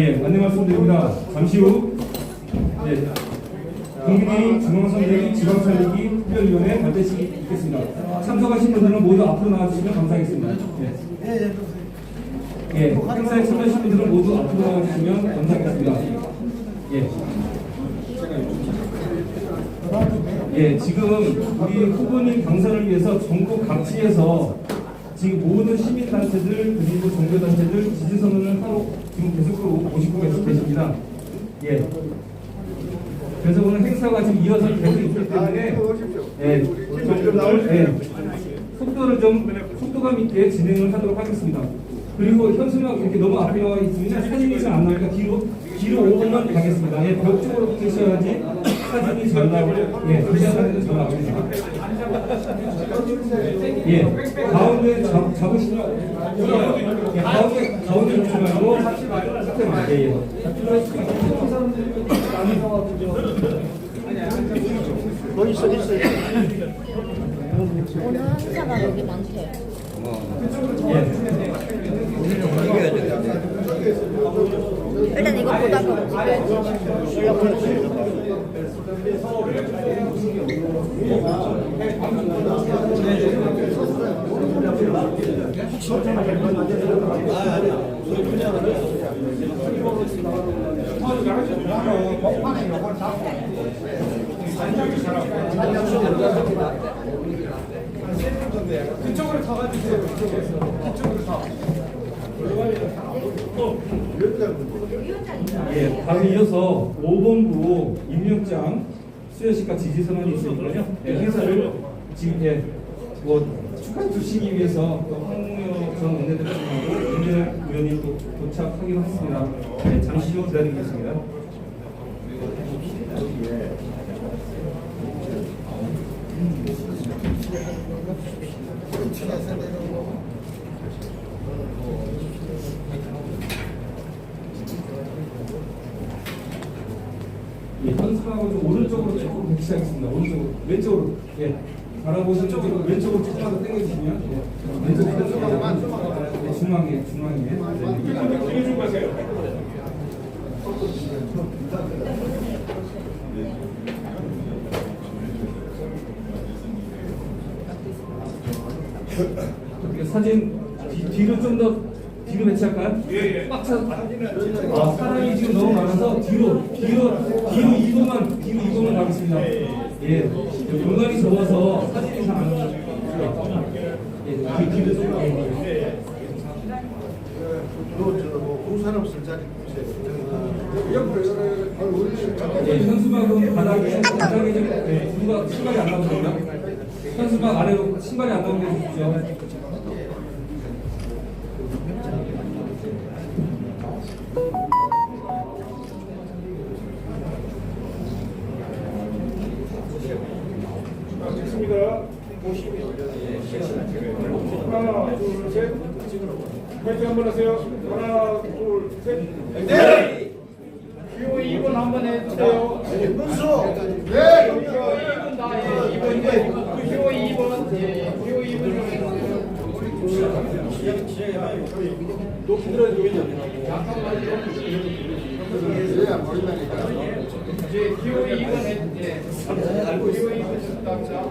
예, 안내 말씀드립니다. 잠시 후 예, 국민의 중앙선대위 지방선대위 특별위원회 발대식이 있겠습니다. 참석하신 분들은 모두 앞으로 나와주시면 감사하겠습니다. 예. 예, 행사에 참여하신 분들은 모두 앞으로 나와주시면 감사하겠습니다. 예. 예, 지금 우리 후보님 당선을 위해서 전국 각지에서 지금 모든 시민단체들 그리고 종교단체들 지지선언을 하러 지금 계속 오시고 계십니다. 예. 그래서 오늘 행사가 지금 이어서 계속 있기 때문에 예, 좀, 예, 속도를 좀 속도감 있게 진행을 하도록 하겠습니다. 그리고 현수막 이렇게 너무 앞에 와 있으면 사진이 잘 안 나오니까 뒤로 뒤로 5분만 가겠습니다. 예, 벽 쪽으로 계셔야지 사진이 잘 나오고 예, 사진은 잘 나옵니다. 예, 가운데 잡, 잡으시면 예, 가운데 가운데 놓지 말고 예, 예. 거기 있어 있어. 오늘 환자가 여기 많대요. 일 단 이거 보 다가 예, 다음 이어서 5본부 임명장 수여식과 지지선언이 있으니까요. 예, 행사를 지금 예, 뭐 축하 주시기 위해서 또 황무여 전 원내대표님하고 윤재열 의원이 또 도착하기로 했습니다. 예, 잠시 후 기다리겠습니다. 예, 현수막을 좀 오른쪽으로 조금 배치하겠습니다. 오른쪽으로, 왼쪽으로, 예. 바라보시는 쪽으로 왼쪽으로 조금만 더 당겨주시면, 예. 왼쪽으로, 왼쪽으로. 예, 중앙에, 중앙에. 네. 사진 뒤, 뒤로 좀더 뒤로 배치할까요? 예, 예. 꽉 차. 아, 사람이 지금 너무 많아서 뒤로, 뒤로, 뒤로 2분만, 뒤로 2분만 가겠습니다. 예. 공간이 적어서 사진이 잘안 나와요. 예, 뒤, 뒤로 좀. 예. 공사람 쓸 자리 예, 현수막은 바닥에, 바닥에 좀, 예, 누가 신발이 안 나오거든요. 현수막 아래로 신발이 안 나오게 해주십시오. 좋습니다. 하나, 둘, 셋. 파이팅 한번 하세요. 하나, 둘, 셋. 네. 기호 2번 한번 해주세요. 문수. 네. 기호 2번 다 예, 2번 예. 기호 2번 예, 기호 2번 좀 해주세요. 높이 들어야 되겠냐? 약간만 얘야 버린다니까. 이제 기호 2번 해. 예. 기호 2번 답자.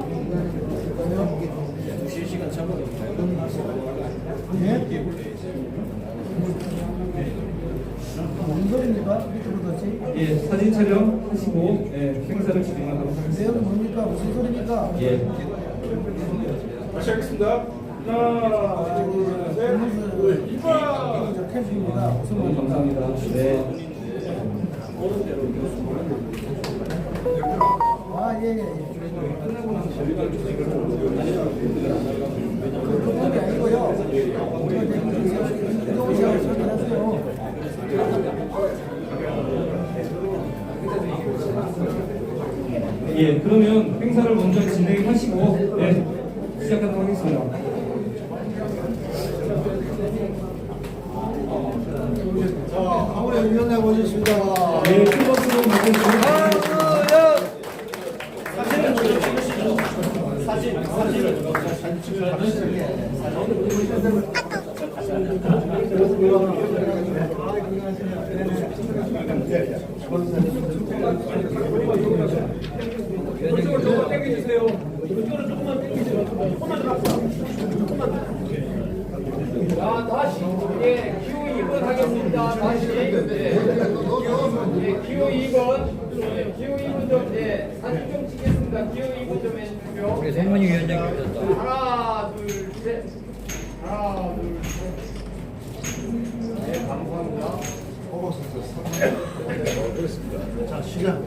뭔 소리입니까? 밑으로 뒀지? 예, 사진 촬영 하시고, 예, 행사를 진행하도록 하겠습니다. 내용은 뭡니까? 무슨 소리입니까? 예. 다시 하겠습니다. 하나, 둘, 셋. 이번. 너무 말입니까? 감사합니다. 네. 아, 예, 예, 예. 그, 그분이 아니고요. 씨하고 설명하세요. 예, 그러면 행사를 먼저 진행하시고, 네, 시작하도록 하겠습니다. 자, 아무래 위원회 모셨습니다. 네, 큰 박수로 맞아주시면 이쪽으로 조금만 당겨주세요. 이쪽으로 조금만 당겨주세요. 조금만 들어갑시다. 자, 다시, 예, 기호 2번 하겠습니다. 다시. 예, 예, 기호 2번. 예, 기호 2번 좀, 예, 사진 좀 찍겠습니다. 기호 2번 좀 해주십시오. 우리 생문이 위원장님이셨다. 하나, 둘, 셋. 하나, 둘, 셋. 네, 감사합니다. 자, 시작.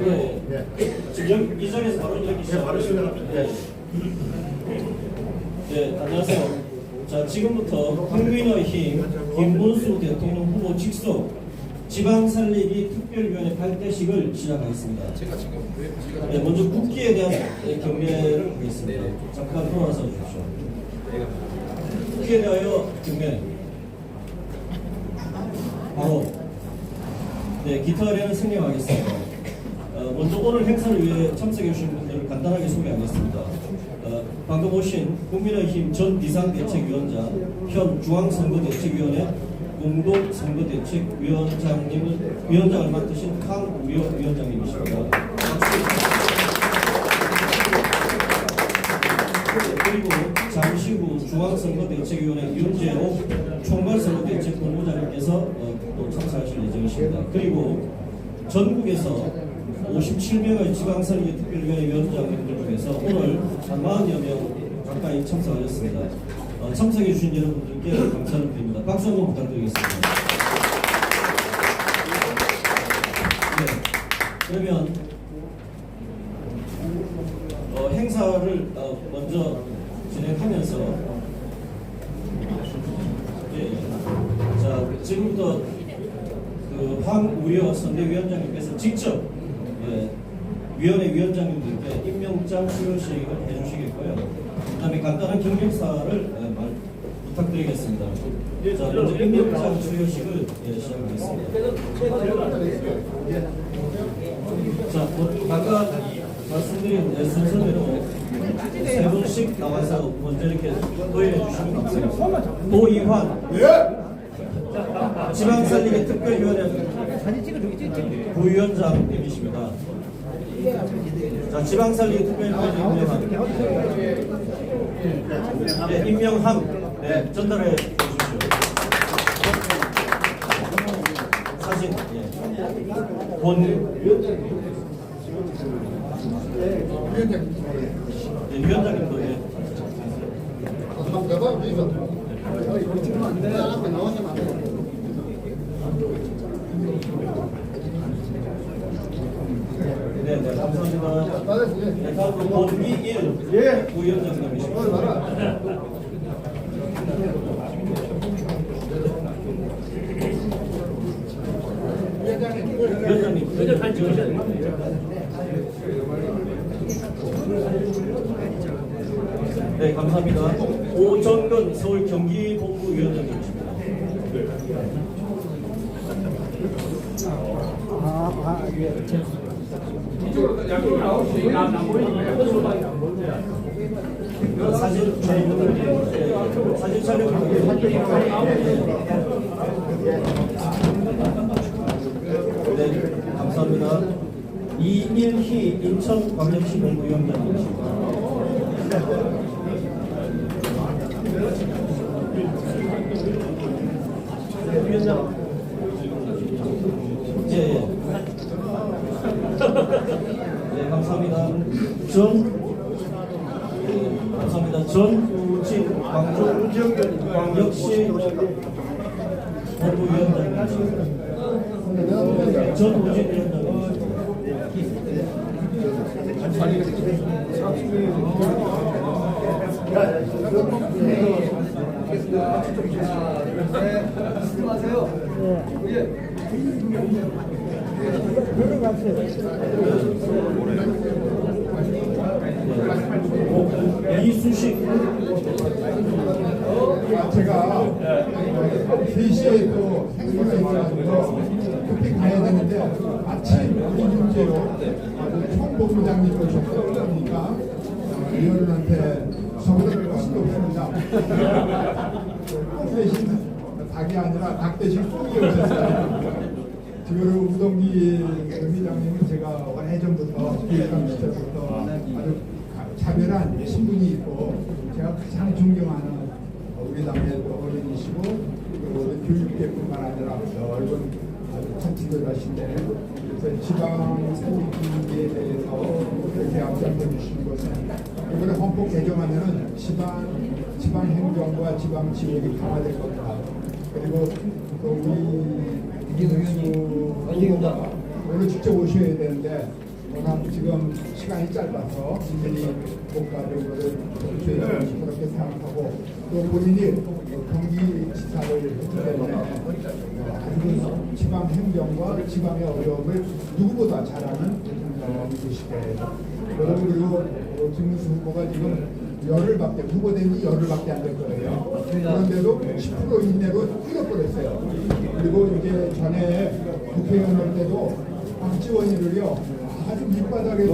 예. 지금 이 자리에서 바로 이야기 예, 바로 시작합니다. 예. 네, 안녕하세요. 자, 지금부터 국민의힘 김문수 대통령 후보 직속 지방 살리기 특별위원회 발대식을 시작하겠습니다. 네, 먼저 국기에 대한 네, 경례를 하겠습니다. 잠깐 돌아서 주십시오. 국기에 대하여 경례. 바로 네, 기타리는 생략하겠습니다. 어, 먼저 오늘 행사를 위해 참석해 주신 분들을 간단하게 소개하겠습니다. 어, 방금 오신 국민의힘 전 비상대책위원장, 현 중앙선거대책위원회 공동선거대책위원장님을 위원장을 맡으신 강우려 위원장님이십니다. 그리고 잠시 후 중앙선거대책위원회 윤재호 총괄선거대책본부장님께서 어, 또 참석하실 예정이십니다. 그리고 전국에서 57명의 지방선거 특별위원회 위원장님들 중에서 오늘 40여 명 가까이 참석하셨습니다. 어, 참석해 주신 여러분들께 감사를 드립니다. 박수 한번 부탁드리겠습니다. 네, 그러면 어, 행사를 어, 먼저 진행하면서 예, 예. 자 지금부터 그 황우여 선대위원장님께서 직접 예, 위원회 위원장님들께 임명장 수료식을 해주시겠고요. 그다음에 간단한 경력사를 예, 말 부탁드리겠습니다. 자 먼저 임명장 수료식을 예, 시작하겠습니다. 자, 뭐, 아까 말씀드린 네, 순서대로 세 분씩 나와서 먼저 이렇게 도의해 주시면 감사합니다. 도이환 지방살리기 특별위원회 부위원장님이십니다. 자, 지방살리기 특별위원회 임명함. 네, 임명함. 네, 전달해 주십시오. 사진. 예. 본 네, 위원장님도 예. 네, 네, 네, 감사합니다. 오정근 서울 경기본부 위원장님이십니다. 이쪽으 사진 네, 감사합니다. 이일희 인천광역시 본부위원장님이십니다. 예, 예. 네, 감사합니다. 전 네, 감사합니다. 전우진 광역시 본부위원장입니다. 전우진 위원장입니다. 이 수식 제가 3시에 또 행사가 있어서 급히 가야 되는데 마침 우리 문제로 총본부장님 오셨고 그러니까 위원한테 서울을 갈 수도 없습니다. 꼭 대신 닭이 아니라 닭 대신 꽁이 오셨어요. 지금 우동기 회장님은 제가 교육감 시절부터 아주 자별한 신분이 있고 제가 가장 존경하는 우리 당의 또 어른이시고 또 교육계뿐만 아니라 넓은 아주 천지도자신데 그래서 지방 살리기에 대해서 이렇게 앞장서 주시는 것은 이번에 헌법 개정하면은 지방 지방 행정과 지방 지역이 강화될 겁니다. 그리고 또 우리 이동수 후보가 오늘 직접 오셔야 되는데 워낙 지금 시간이 짧아서 가는 것을 저희가 그렇게 생각하고 또 본인이 경기지사를 했기 때문에 아주 지방 행정과 지방의 어려움을 누구보다 잘하는 분이실 거예요. 그리고 어, 김문수 후보가 지금 열흘 밖에 후보된 지 열흘 밖에 안 될 거예요. 그런데도 10% 이내로 뛰어버렸어요. 그리고 이제 전에 국회의원 할 때도 박지원이를요 아주 밑바닥에서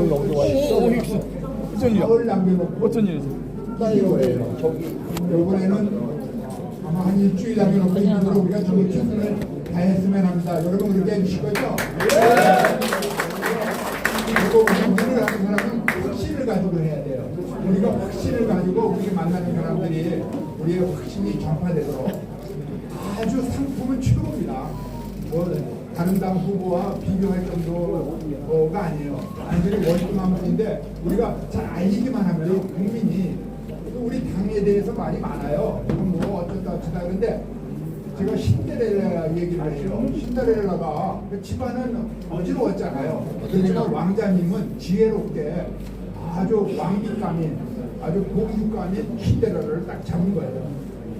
사흘 남겨놓고 어쩐 일이세요? 거예요. 이번에는 아마 한 일주일 남겨놓고 이대로 우리가 저기 최선을 다했으면 합니다. 여러분 그렇게 해주실 거죠? 그리고 우리를 하는 사람은 확신을 가지고 해야 돼요. 우리가 확신을 가지고 우리 만나는 사람들이 우리의 확신이 전파되도록 아주 상품은 최고입니다. 뭐 다른 당 후보와 비교할 정도가 아니에요. 완전히 월등한 분인데 우리가 잘 알리기만 하면 국민이 또 우리 당에 대해서 말이 많아요. 이건 뭐 어쩌다 어쩌다 그런데 제가 신데렐라 얘기를 해요. 신데렐라가 그 집안은 어지러웠잖아요. 그렇지만 왕자님은 지혜롭게 아주 왕비감인 아주 고유감인 신데렐라를 딱 잡은 거예요.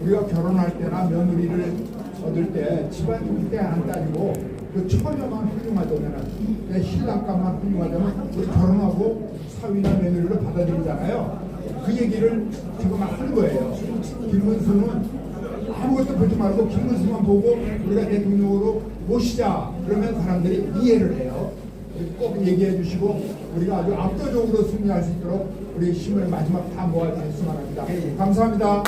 우리가 결혼할 때나 며느리를 얻을 때 집안 형태 안 따지고 그 처녀만 훌륭하다면 내 신랑감만 훌륭하다면 우리 결혼하고 사위나 며느리를 받아들이잖아요. 그 얘기를 지금 하는 거예요. 김문수는 아무것도 보지 말고 김문수만 보고 우리가 대통령으로 모시자 그러면 사람들이 이해를 해요. 꼭 얘기해 주시고 우리가 아주 압도적으로 승리할 수 있도록 우리 힘을 마지막 다 모아주셨으면 합니다. 감사합니다.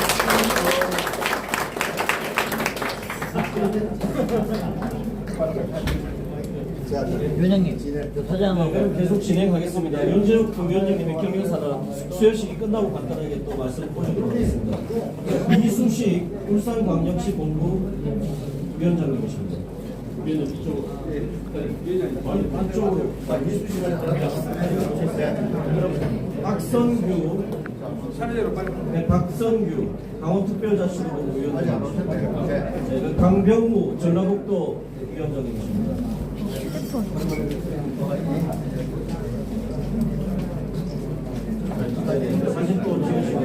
위원장님, 사장하고 그럼 계속 진행하겠습니다. 윤재욱 부위원장님의 경영사는 수혈식이 끝나고 간단하게 또 말씀 올리도록 하겠습니다. 이수식 울산광역시 본부 위원장님이십니다. 위원장 이쪽으로. 위원장 안쪽으로. 박성규 네, 박성규 강원특별자치도본부 위원장입니다. 네, 그 강병무 전라북도 위원장님이십니다. 사진 또 찍으시고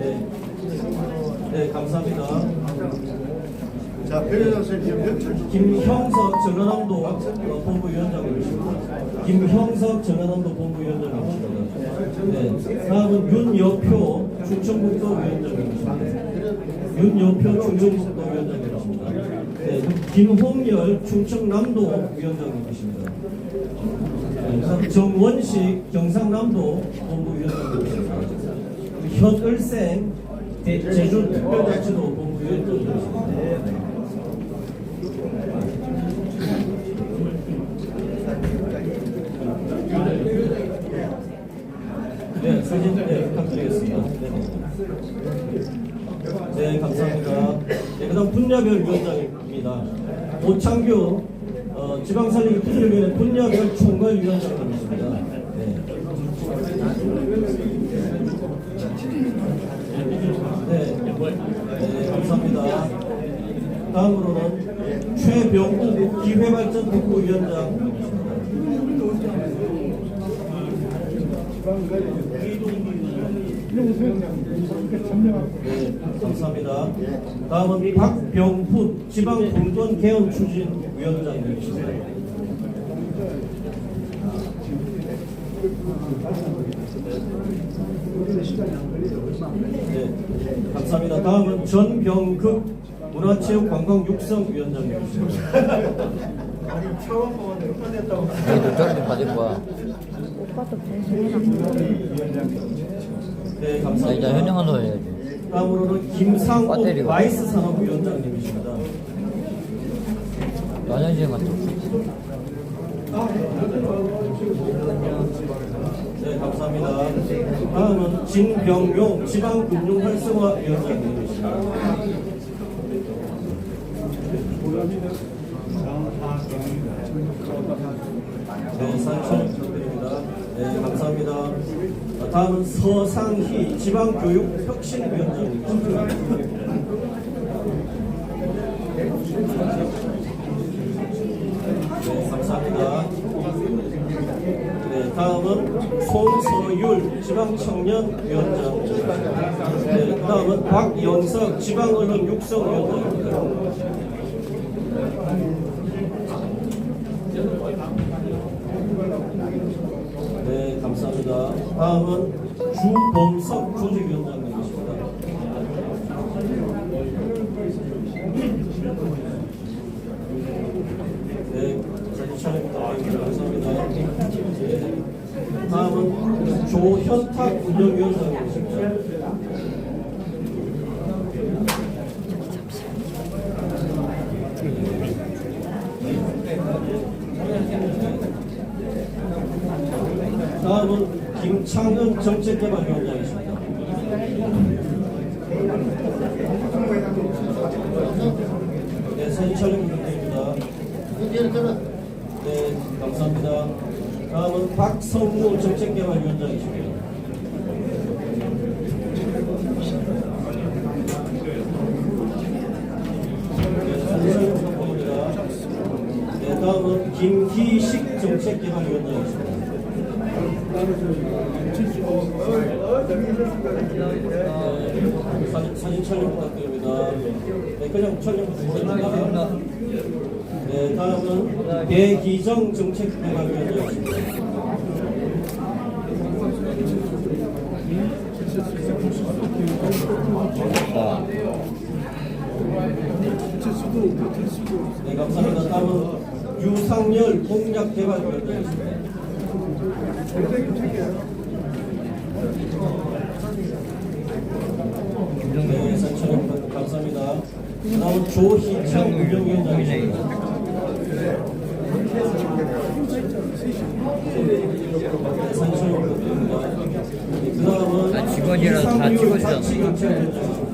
네, 네 감사합니다. 자, 변호사 선생님 몇 김형석 전라남도 어, 본부위원장님이십니다. 김형석 전라남도 본부위원장님이십니다. 네, 다음은 윤여표 충청북도 위원장님이십니다. 윤여표 충청북도 위원장님이십니다. 네, 김홍열 충청남도 위원장님이십니다. 네, 다음 정원식 경상남도 본부위원장님이십니다. 현을생 대- 제주특별자치도 본부위원장님이십니다. 네, 사진 네, 부탁드리겠습니다. 네, 네 감사합니다. 네, 그 다음 분야별 위원장 입니다. 오창규 어, 지방살리기 특별위원회 분야별 총괄 위원장님이십니다. 네. 네, 네, 감사합니다. 다음으로는 최병우 기회발전 본부위원장님이십니다. 네, 감사합니다. 다음은 박병훈 지방공무원 개헌 추진 위원장님이십니다. 네, 감사합니다. 다음은 전병극 문화체육관광육성위원장님이십니다. 받을 거야. 오빠도 변신해놨어. 네, 감사합니다. 현영한소 해야지. 다음으로는 배터리가. 마이스 산업위원장님이십니다. 라전시에 갔다. 네, 감사합니다. 다음은 진병용 지방금융 활성화 위원장님이십니다. 네, 사진 부탁드립니다. 네, 감사합니다. 아, 다음은 서상희 지방교육혁신위원장님이십니다. 네, 감사합니다. 네, 다음은 송서율 지방청년위원장. 네, 다음은 박영석 지방언론 육성위원장입니다. 네, 감사합니다. 다음은 주범석 조직위원장님이십니다. 네, 사진 촬영 부탁드립니다. 감사합니다. 네, 다음은 조현탁 운영위원장님이십니다. 다음은 김창현 정책개발위원장이십니다. 네, 사진 촬영 부탁드립니다. 네, 감사합니다. 다음은 박성무 정책개발위원장이십니다. 네. 네, 다음은 김희식 정책개발위원장이십니다. 네, 사진, 촬영 부탁드립니다. 네, 그냥 촬영 부탁드립니다. 네, 다음은 배기정 정책개발위원장입니다. 네, 감사합니다. 다음은 유상열 공약개발위원장입니다. 네, 사천 감사합니다. 다음 조희창 운영위원장이십니다. 그 다음은 직원이라서 다 찍어주잖아.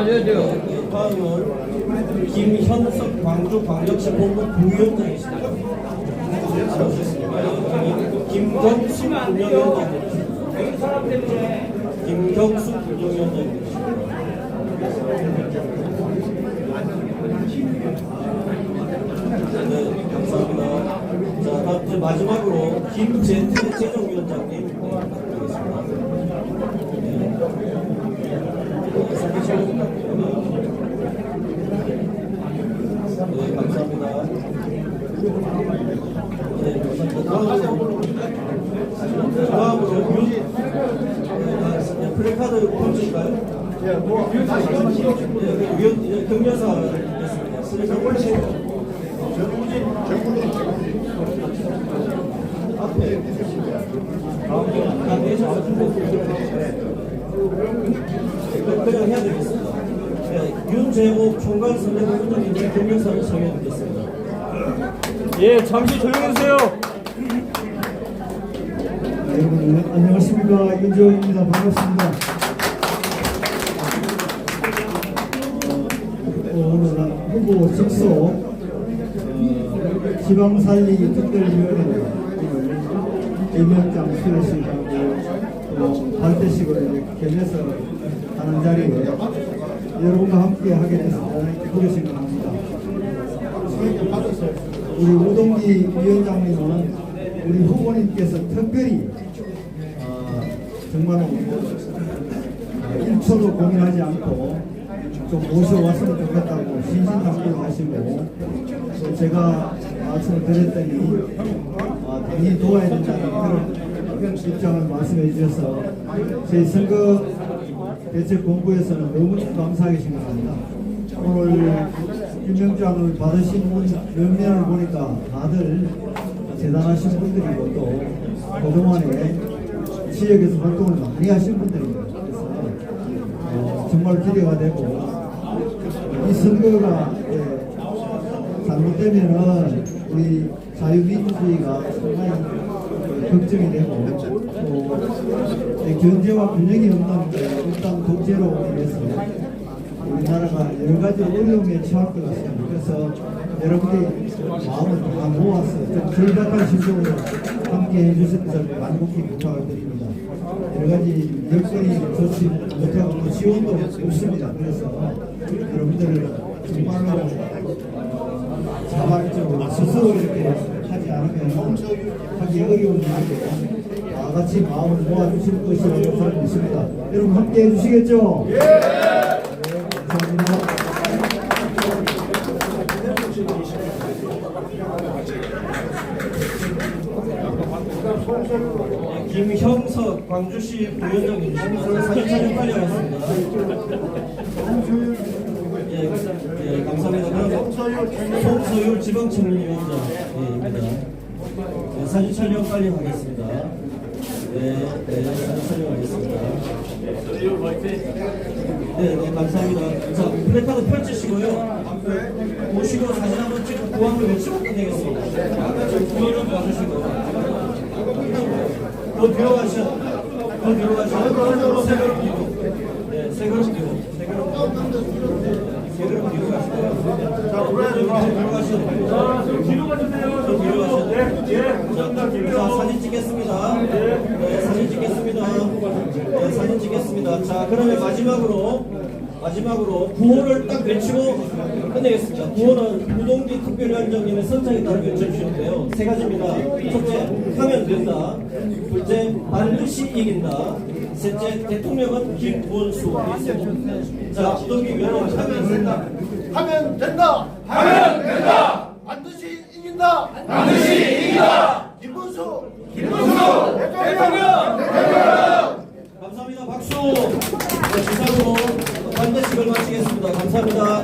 가져야 돼요. 다음은 김현석 광주 광역시 본부 부위원장이십니다. 알아주셨습니다. 김경숙 때문에 김경숙 운영위원장입니다. 네, 감사합니다. 자, 마지막으로 김재태 재정위원장님 네. 네. 네, 감사합니다. 네, 네? 네, 그 네, 있겠습니다. 플래카드 앞에 다 내셔서 그냥 해야 되겠습니다. 네, 윤재옥 총괄 선대본부장님 경영사를 청해 드리겠습니다. 예, 잠시 조용히 해주세요. 여러분 안녕하십니까 윤재호입니다 반갑습니다. 어, 오늘은 후보 직속 어, 지방살리기 특별위원회 임명장 수여식하고 또 발대식으로 이렇게 겸해서 하는 자리에 여러분과 함께 하게 돼서 기쁘게 생각합니다. 우리 우동기 위원장님은 우리 후보님께서 특별히 어, 정말 뭐, 1초도 고민하지 않고 좀 모셔왔으면 좋겠다고 신신당부를 하시고 또 제가 말씀을 드렸더니 어, 당연히 도와야 된다는 그런 입장을 말씀해 주셔서 저희 선거 대책 본부에서는 너무 감사하게 생각합니다. 오늘 임명장을 받으신 분 몇 명을 보니까 다들 대단하신 분들이고 또 그동안에 지역에서 활동을 많이 하신 분들입니다. 그래서 정말 기대가 되고 이 선거가 예, 잘못되면은 우리 자유민주주의가 상당히 그 걱정이 되고 또이 견제와 균형이 없는 독재로 인해서 우리나라가 여러 가지 어려움에 처할 것 같습니다. 그래서 여러분들이 마음을 다 모아서 좀 절박한 심정으로 함께 해주실 것을 간곡히 부탁을 드립니다. 여러 가지 여건이 좋지 못하고 또 지원도 없습니다. 그래서 여러분들을 정말로 자발적으로 스스로 이렇게 하지 않으면 하기 어려운 일인데 다 같이 마음을 모아주실 것이라고 저는 믿습니다. 여러분 함께 해주시겠죠? 예! 감사합니다. 김형석 광주시 부위원장님 사진 촬영 하겠습니다. 예, 예, 감사합니다. 그럼 송서율 지방청년위원장입니다. 예, 사진 촬영 빨리 하겠습니다. 네, 네, 감사합니다. 자, 플래카드 펼치시고요. 보시고 사진 한번 찍고 구함을 외치고 끝내겠습니다. 더 뒤로 가셔. 더 뒤로 가셔. 세 걸음 뒤로. 네, 세 걸음 뒤로. 세 걸음 뒤로. 세 걸음 뒤로 가시고요. 자, 뒤로 가시죠. 뒤로 가시죠. 네, 자, 사진 찍겠습니다. 네, 사진 찍겠습니다. 네, 사진 찍겠습니다. 자, 그러면 마지막으로 마지막으로 구호를 딱 외치고 끝내겠습니다. 구호는 부동기 특별위원장님의 선창에 따라 외쳐주시면 돼요. 세 가지입니다. 첫째, 하면 된다. 둘째, 반드시 이긴다. 셋째, 대통령은 김문수. 자, 부동기 위원장 하면 된다. 하면 된다. 하면 된다. 반드시 이긴다. 반드시 이긴다. 김문수. 김문수. 대통령. 감사합니다. 박수! 네, 지상으로 반대식을 마치겠습니다. 감사합니다.